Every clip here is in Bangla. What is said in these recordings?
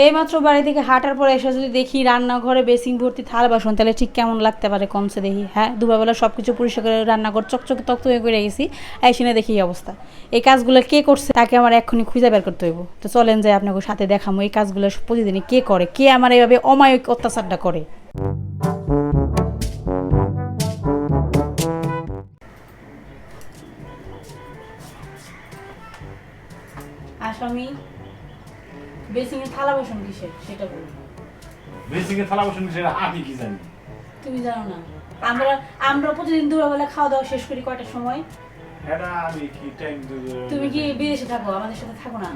এইমাত্র বাড়ি থেকে হাঁটার পরে এসে যদি দেখি রান্নাঘরে বেসিং ভর্তি থাল বাসন, তাহলে ঠিক কেমন লাগতে পারে কমসে দেখি? হ্যাঁ দুপুরবেলা সব কিছু পরিষ্কার করে রান্নাঘর চকচকে তক্তকে করে গেছি এসে দেখি এই অবস্থা। এই কাজগুলো কে করছে? তাকে আমার এক্ষুনি খুঁজে বের করতে হইব। তো চলেন যাই আপনাকে সাথে দেখামো এই কাজগুলো প্রতিদিনই কে করে, কে আমার এইভাবে অমায়িক অত্যাচারটা করে। আসামি বেসিংয়ে থালা বাসন কিসের? সেটা বলুন বেসিকে থালা বসেন সেটা আমি কি জানি? তুমি জানো না। আমরা আমরা প্রতিদিন দুপুরবেলা খাওয়া দাওয়া শেষ করি কয়টার সময়? এটা আমি কি টাইম তুমি কি বিদেশে থাকো? আমাদের সাথে থাকো না?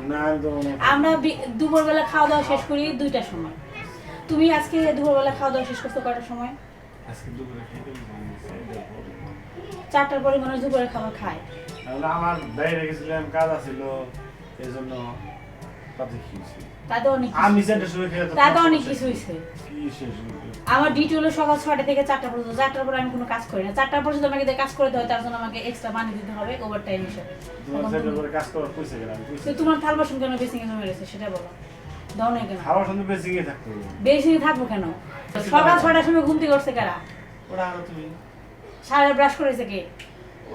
আমরা দুপুরবেলা খাওয়া দাওয়া শেষ করি দুইটার সময়। তুমি আজকে দুপুরবেলা খাওয়া দাওয়া শেষ করছ কয়টার সময়? আজকে দুপুরে খেতে চারটার পরে মানুষ দুপুরে খাবার খায়। আমার বাইরে গেছিলাম কাজ আছিল এই জন্য তাতে কি হয়েছে? তাতে অনেক আমি সেন্টার শুয়ে খেয়ে তাতে অনেক কিছু হয়েছে। কি শেষ আমার ডিউটি হলো সকাল ছয়টা থেকে চারটা পর্যন্ত। চারটার পরে আমি কোনো কাজ করি না। চারটার পর যদি আমাকে কাজ করতে হয় তার জন্য আমাকে এক্সট্রা মানি দিতে হবে ওভার টাইম হিসেবে তোমার কাজ করার পয়সা গেলাম তোমার থাল বাসন কেন রয়েছে? সেটা বলো। কেন? থাকতে বেশি থাকব কেন? সকাল ছয়টার সময় ঘুমতে করছে কারা? ওরা আরও তুমি। সারা ব্রাশ করেছে কে?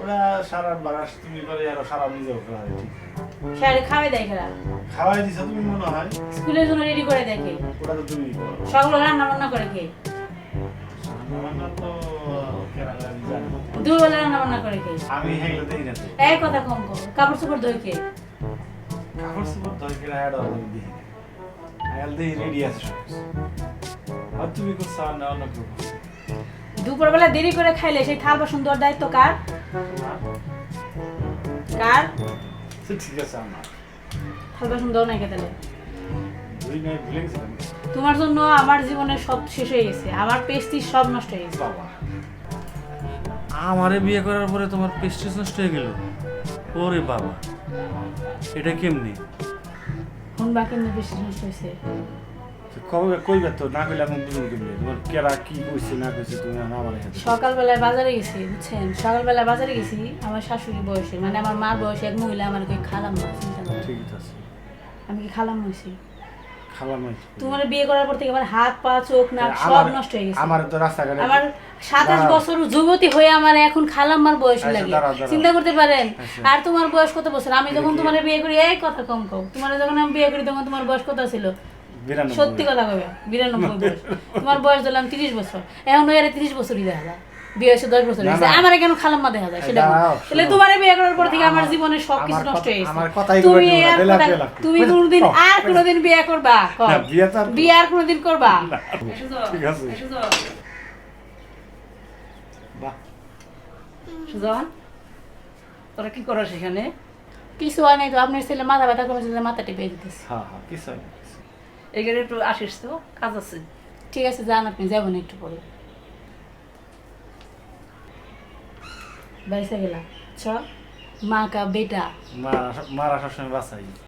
ওরা সারা বারাস তুমি করে আর সারা নিজেও খাওয়া সারা খাওয়াই দেয় খাওয়াই দিছো তুমি মনে হয়? স্কুলের জন্য রেডি করে কে ওটা তো তুমি রান্না বান্না করে কে রান্না বান্না করে কে আমি হেগলে দেখি না এক কথা কম কর কাপড় চোপড় কে কাপড় চোপড় দেখি আয়াল দেখি রেডি। আছে আর তুমি আর না অন্য কেউ দুপুরবেলা দেরি করে খাইলে সেই থাল বাসন দেওয়ার দায়িত্ব কার? কার? ঠিক আছে আমার। থাল সুন্দর নাই কে দুই নাই ভুলে গেছিলাম। তোমার জন্য আমার জীবনের সব শেষ হয়ে গেছে আমার পেস্টি সব নষ্ট হয়ে গেছে। আমারে বিয়ে করার পরে তোমার পেস্টিস নষ্ট হয়ে গেল? ওরে বাবা। এটা কেমনি? কোন বাকি পেস্টি নষ্ট হয়েছে? কবে কইবে তো না কইলে এখন বুঝুন তোমার কেরা কি কইছে না কইছে তুমি আমার সকালবেলায় বাজারে গেছি বুঝছেন? সকালবেলায় বাজারে গেছি আমার শাশুড়ি বয়সে মানে আমার মার বয়সে এক মহিলা আমার কই খালাম ঠিক আছে। আমি কি খালাম হয়েছি খালাম নাই তোমার বিয়ে করার পর থেকে আমার হাত পা চোখ নাক সব নষ্ট হয়ে গেছে। আমার তো রাস্তাঘাটে আমার সাতাশ বছর যুবতী হয়ে আমার এখন খালাম্মার বয়স আচ্ছা, লাগে। চিন্তা করতে পারেন? আচ্ছা। আর তোমার বয়স কত বছর? আমি যখন তোমার বিয়ে করি এই কথা কম কম। তোমার যখন আমি বিয়ে করি তখন তোমার বয়স কত ছিল। সত্যি কথা কবে বিরানব্বই বয়স। তোমার বয়স দিলাম তিরিশ বছর। এখন এর তিরিশ বছরই দেখা যায়। বিয়ে হয়েছে দশ বছর হয়েছে আমার কেন খালাম্মা দেখা যায়? সেটা তাহলে শোনো। বিয়ে করার পর থেকে আমার আমার- সব কিছু নষ্ট হয়ে গেছে। তুমি কইবা আর না, বেলা কোনটা- বেলা। তুমি কোনোদিন আর কোনোদিন বিয়ে করবা? বিয়ে আর- কোনোদিন করবা? ঠিক আছে। সুজন তোরা কি করো সেখানে কিছু হয় নাই তো। আপনার ছেলে মাথা ব্যথা কমেছে মাথা টিপে দিতেছে। হ্যাঁ হ্যাঁ কিছু হয়। এখানে একটু আসিস তো কাজ আছে। ঠিক আছে যান আপনি যাবেন একটু পরে। বাইসা গেলাম। চ মা কা বেটা। মারা মারা সবসময় বাঁচাই।